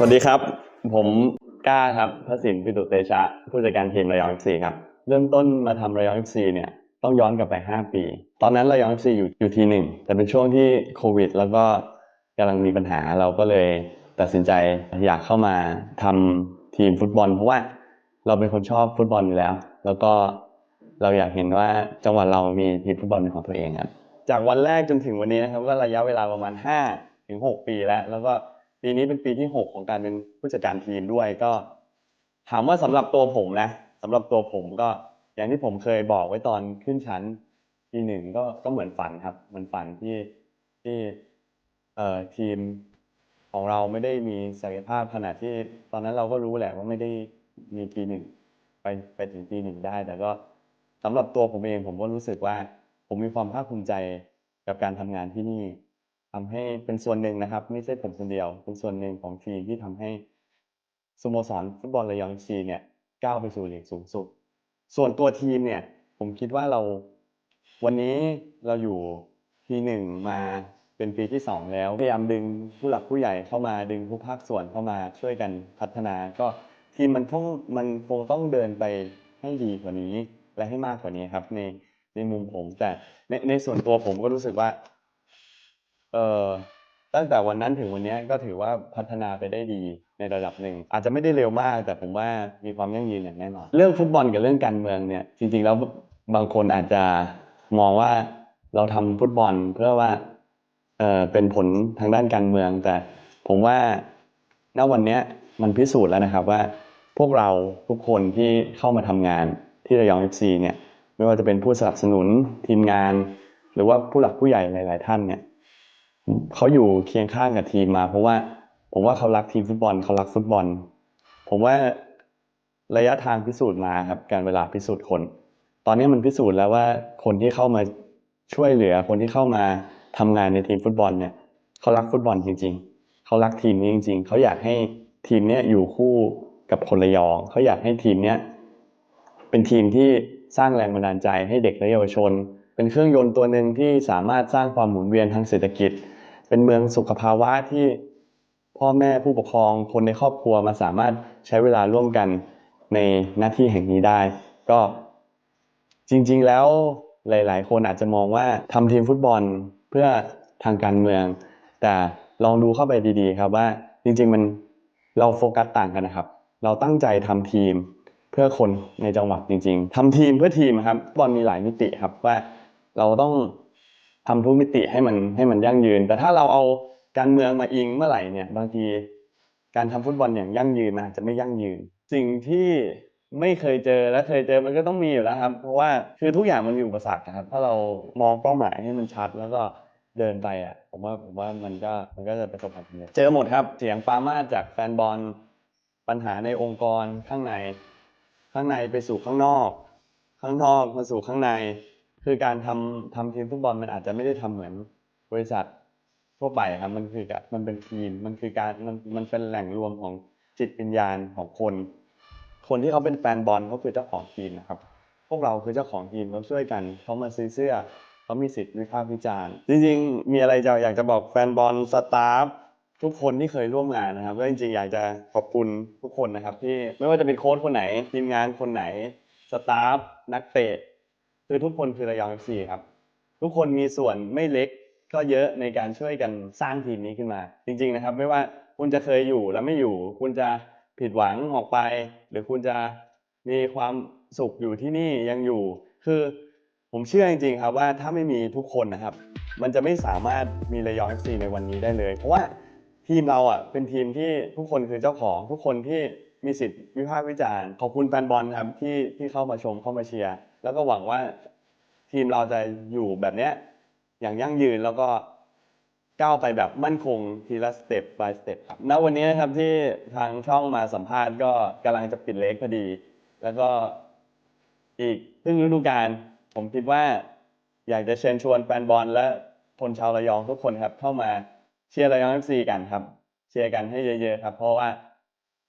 สวัสดีครับ ผมกล้าครับพระสินปิตุเตชะ ผู้จัดการทีมระยอง FC ครับ เริ่มต้นมาทำระยอง FC เนี่ยต้องย้อนกลับไป 5 ปี ตอนนั้นระยอง FC อยู่อยู่ทีหนึ่งแต่เป็นช่วงที่โควิด แล้วก็กำลังมีปัญหาเราก็เลยตัดสินใจอยากเข้ามาทำทีมฟุตบอล เพราะว่าเราเป็นคนชอบฟุตบอลอยู่แล้ว แล้วก็เราอยากเห็นว่าจังหวัดเรามีทีมฟุตบอลเป็นของตัวเองครับจากวันแรกจนถึงวันนี้นะครับก็ระยะเวลาประมาณ5ถึง6ปีแล้ว แล้วก็ ปีนี้เป็นปีที่6ของการเป็นผู้จัดการทีมด้วยก็ ถามว่าสำหรับตัวผมนะสำหรับตัวผมก็อย่างที่ผมเคยบอกไว้ตอนขึ้นชั้นปีหนึ่งก็ก็เหมือนฝันครับเหมือนฝันที่ที่เอ่อทีมของเราไม่ได้มีศักยภาพขนาดที่ตอนนั้นเราก็รู้แหละว่าไม่ได้มีปีหนึ่งไปไปถึงปีหนึ่งได้ แต่ก็สำหรับตัวผมเองผมก็รู้สึกว่า ผมมีความภาคภูมิใจกับการทำงานที่นี่ ทำให้เป็นส่วนหนึ่งนะครับ ไม่ใช่ผมคนเดียว เป็นส่วนหนึ่งของทีมที่ทำให้สโมสรฟุตบอลระยองซีเนี่ยก้าวไปสู่ลีกสูงสุด ส่วนตัวทีมเนี่ย ผมคิดว่าเราวันนี้เราอยู่ทีหนึ่งมาเป็นปีที่สองแล้วพยายามดึงผู้หลักผู้ใหญ่เข้ามาดึงผู้ภาคส่วนเข้ามาช่วยกันพัฒนา ก็ทีมมันต้องมันคงต้องเดินไปให้ดีกว่านี้และให้มากกว่านี้ครับในในมุมผมแต่ในในส่วนตัวผมก็รู้สึกว่า เอ่อตั้งแต่วันนั้นถึงวันนี้ก็ถือว่าพัฒนาไปได้ดีในระดับหนึ่ง อาจจะไม่ได้เร็วมาก แต่ผมว่ามีความยั่งยืนอย่างแน่นอนเรื่องฟุตบอลกับเรื่องการเมืองเนี่ย จริง ๆ แล้วบางคนอาจจะมองว่าเราทำฟุตบอลเพื่อว่าเอ่อเป็นผลทางด้านการเมือง แต่ผมว่าณวันนี้มันพิสูจน์แล้วนะครับว่า พวกเราทุกคนที่เข้ามาทำงานที่ระยอง FC เนี่ย ไม่ว่าจะเป็นผู้สนับสนุนทีมงาน หรือว่าผู้หลักผู้ใหญ่หลาย ๆ ท่านเนี่ย เขาอยู่เคียงข้างกับทีมมา เพราะว่าผมว่าเขารักทีมฟุตบอลเขารักฟุตบอล ผมว่าระยะทางพิสูจน์มาครับ การเวลาพิสูจน์คน ตอนนี้มันพิสูจน์แล้วว่าคนที่เข้ามาช่วยเหลือ คนที่เข้ามาทำงานในทีมฟุตบอลเนี่ยเขารักฟุตบอลจริง ๆ เขารักทีมนี้จริง ๆ เขาอยากให้ทีมเนี้ยอยู่คู่กับคนระยอง เขาอยากให้ทีมเนี้ยเป็นทีมที่สร้างแรงบันดาลใจให้เด็กและเยาวชน เป็นเครื่องยนต์ตัวหนึ่งที่สามารถสร้างความหมุนเวียนทางเศรษฐกิจ เป็นเมืองสุขภาวะที่พ่อแม่ผู้ปกครองคนในครอบครัวมาสามารถใช้เวลาร่วมกันในหน้าที่แห่งนี้ได้ ก็จริง ๆ แล้วหลาย ๆ คนอาจจะมองว่าทำทีมฟุตบอลเพื่อทางการเมือง แต่ลองดูเข้าไปดีๆ ครับว่าจริง ๆ มันเราโฟกัสต่างกันนะครับ เราตั้งใจทำทีมเพื่อคนในจังหวัดจริง ๆทำทีมเพื่อทีมครับตบอลมีหลายมิติครับว่าเราต้อง ทำทุกมิติให้มันให้มันยั่งยืน แต่ถ้าเราเอาการเมืองมาอิงเมื่อไหร่เนี่ยบางทีการทำฟุตบอลอย่างยั่งยืนมันอาจะไม่ยั่งยืน สิ่งที่ไม่เคยเจอและเคยเจอมันก็ต้องมีอยู่แล้วครับ เพราะว่าคือทุกอย่างมันมีอุปสรรคครับ ถ้าเรามองเป้าหมายให้มันชัดแล้วก็เดินไปอะผมว่าผมว่ามันก็มันก็จะประสบความสำเร็จเจอหมดครับ เสียงปรามาจากแฟนบอลปัญหาในองค์กรข้างใน ข้างในไปสู่ข้างนอก ข้างนอกมาสู่ข้างใน คือการทำทำทีมฟุตบอลมันอาจจะไม่ได้ทำเหมือนบริษัททั่วไปครับมันคือการมันเป็นทีมมันคือการมันมันเป็นแหล่งรวมของจิตวิญญาณของคน คนที่เขาเป็นแฟนบอลเขาคือเจ้าของทีมนะครับ พวกเราคือเจ้าของทีมเขาช่วยกันเขามาซื้อเสื้อเขามีสิทธิ์วิพากษ์วิจารณ์จริงๆ มีอะไรจะอยากจะบอกแฟนบอลสตาฟทุกคนที่เคยร่วมงานนะครับก็จริงๆอยากจะขอบคุณทุกคนนะครับ ที่ไม่ว่าจะเป็นโค้ชคนไหนทีมงานคนไหนสตาฟนักเตะ คือทุกคนคือระยองเอฟซีครับ ทุกคนมีส่วนไม่เล็กก็เยอะในการช่วยกันสร้างทีมนี้ขึ้นมา จริง ๆนะครับ ไม่ว่าคุณจะเคยอยู่แล้วไม่อยู่ คุณจะผิดหวังออกไป หรือคุณจะมีความสุขอยู่ที่นี่ยังอยู่ คือผมเชื่อจริงๆครับว่าถ้าไม่มีทุกคนนะครับ มันจะไม่สามารถมีระยอง FC ในวันนี้ได้เลย เพราะว่าทีมเราอะเป็นทีมที่ทุกคนคือเจ้าของ ทุกคนที่มีสิทธิ์วิพากษ์วิจารณ์ขอบคุณแฟนบอลครับที่ที่เข้ามาชมเข้ามาเชียร์ แล้วก็หวังว่าทีมเราจะอยู่แบบเนี้ยอย่างยั่งยืนแล้วก็ก้าวไปแบบมั่นคงทีละสเต็ป by สเต็ปครับณวันนี้นะครับที่ทางช่องมาสัมภาษณ์ก็กำลังจะปิดเล็กพอดี แล้วก็อีกครึ่งฤดูกาลผมคิดว่า อยากจะเชิญชวนแฟนบอลและคนชาวระยองทุกคนครับ เข้ามาเชียร์ระยอง FC กันครับ เชียร์กันให้เยอะๆครับ เพราะว่า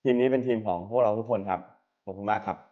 ทีมนี้เป็นทีมของพวกเราทุกคนครับขอบคุณมากครับ